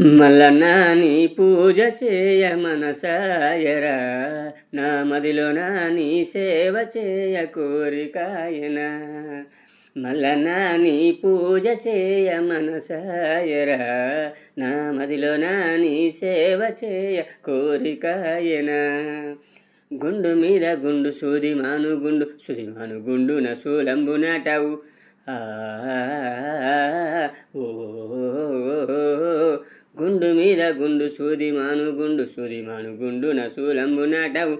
మల్లన్న నీ పూజ చేయ మనసాయరా నా మదిలో నీ సేవ చేయ కోరికాయన. మల్లనాని నీ పూజ చేయ మనసాయరా నా మదిలో నీ సేవ చేయ కోరికాయన. గుండు మీద గుండు సూది మాను గుండు సుది మాను గుండు నా సూలంబు నాటావు. ఆ, ఓ, గుండు మీద గుండు సూదిమాను గుండు సూదిమాను గుండున గుండు నా సూలంబు నాటావు.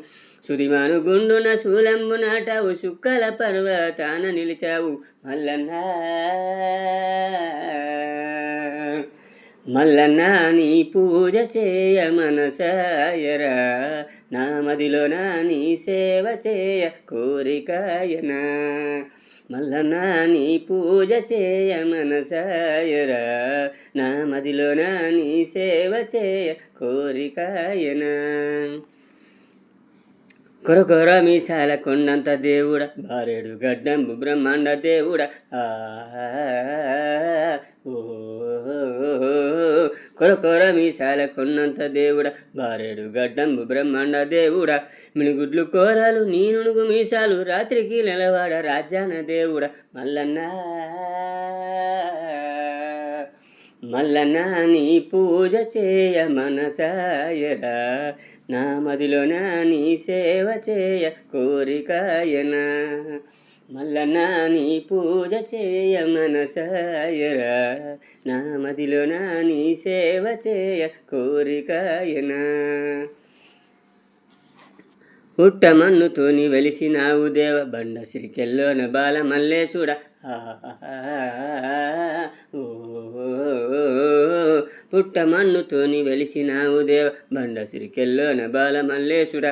సుదిమాను గుండు నా సూలంబు నాటావు పర్వతాన నిలిచావు మల్లన్న. మల్లనాని నీ పూజ చేయ మనసాయరా. నా మదిలోన నీ సేవ చేయ కోరికాయనా. మల్లనాని నీ పూజ చేయ మనసాయరా. నా మదిలోన నీ సేవ చేయ కోరికాయనా. కొరకొర మీసాల కొండంత దేవుడ బారెడు గడ్డంబు బ్రహ్మాండ దేవుడ. ఓ, కొరకొర మీసాల కొండంత దేవుడ బారెడు గడ్డంబు బ్రహ్మాండ దేవుడ. మినుగుడ్లు కోరాలు నీ మీసాలు రాత్రికి నిలవాడ రాజ్యాన దేవుడ. మల్లన్న మల్లన్న నీ పూజ చేయ మనసాయరా నా మదిలో నీ సేవ చేయ కోరికాయనా. మల్లన్న నీ పూజ చేయ మనసాయరా నా మదిలో నీ సేవ చేయ కోరికాయనా. పుట్టమన్నుతోని వెలిసినావు దేవ బండ సిరికెల్లోన బాల మల్లేశుడ ఓ పుట్ట మన్నుతోని వెలిసినావు దేవ. బండ సిరికెల్లోన బాల మల్లేశుడ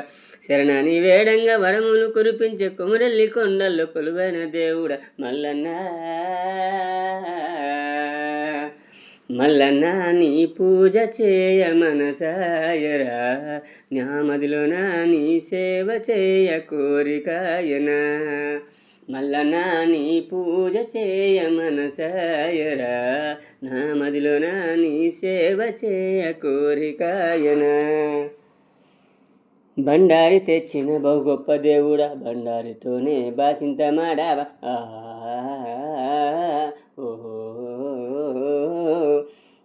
శరణాని వేడంగా వరములు కురిపించే కుమరల్లి కొండల్లో కొలువైన దేవుడ. మల్లన్న మల్లన్న నీ పూజ చేయ మనసాయరా. నా నీ సేవ చేయ కోరికాయనా. మల్ల నాని పూజ చేయ మనసాయరా. నా మదిలో నాని సేవ చేయ కోరికాయనా. బండారి తెచ్చిన బహు గొప్ప దేవుడా బండారితోనే బాసింత మాడావా.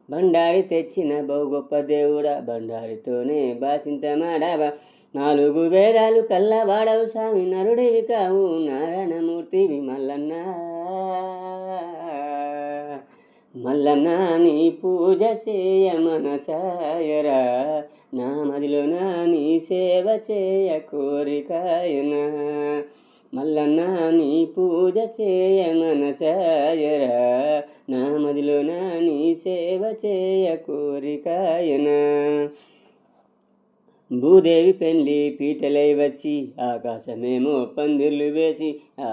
బండారి తెచ్చిన బహు గొప్ప దేవుడా బండారితోనే బాసింతమాడావా. నాలుగు వేదాలు కల్లవాడవు స్వామి నరుడివి కావు నారాయణమూర్తివి మల్లన్న. మల్లన్న నీ పూజ చేయ మనసాయరా. నా మదిలోన నీ సేవ చేయ కోరికాయనా. మల్లన్న నీ పూజ చేయ మనసాయరా. నా మదిలోన నీ సేవ చేయ కోరికాయనా. భూదేవి పెండ్లి పీటలై వచ్చి ఆకాశమేమో పందిర్లు వేసి ఆ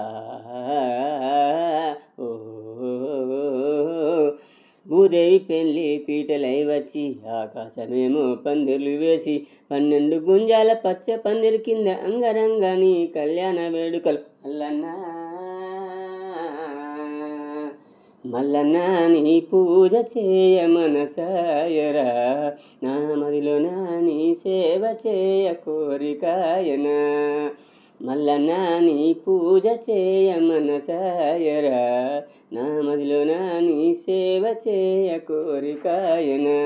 ఓ భూదేవి పెళ్ళి పీటలై వచ్చి ఆకాశమేమో పందిర్లు వేసి పన్నెండు గుంజాల పచ్చ పందిరి కింద అంగరంగాని కళ్యాణ వేడుకలు. మల్లన్న మల్లన్న నీ పూజ చేయ మనసాయరా. నా మదిలోన నీ సేవ చేయ కోరికాయనా. మల్లన్న నీ పూజ చేయ మనసాయరా. నా మదిలోన నీ సేవ చేయ కోరికాయనా.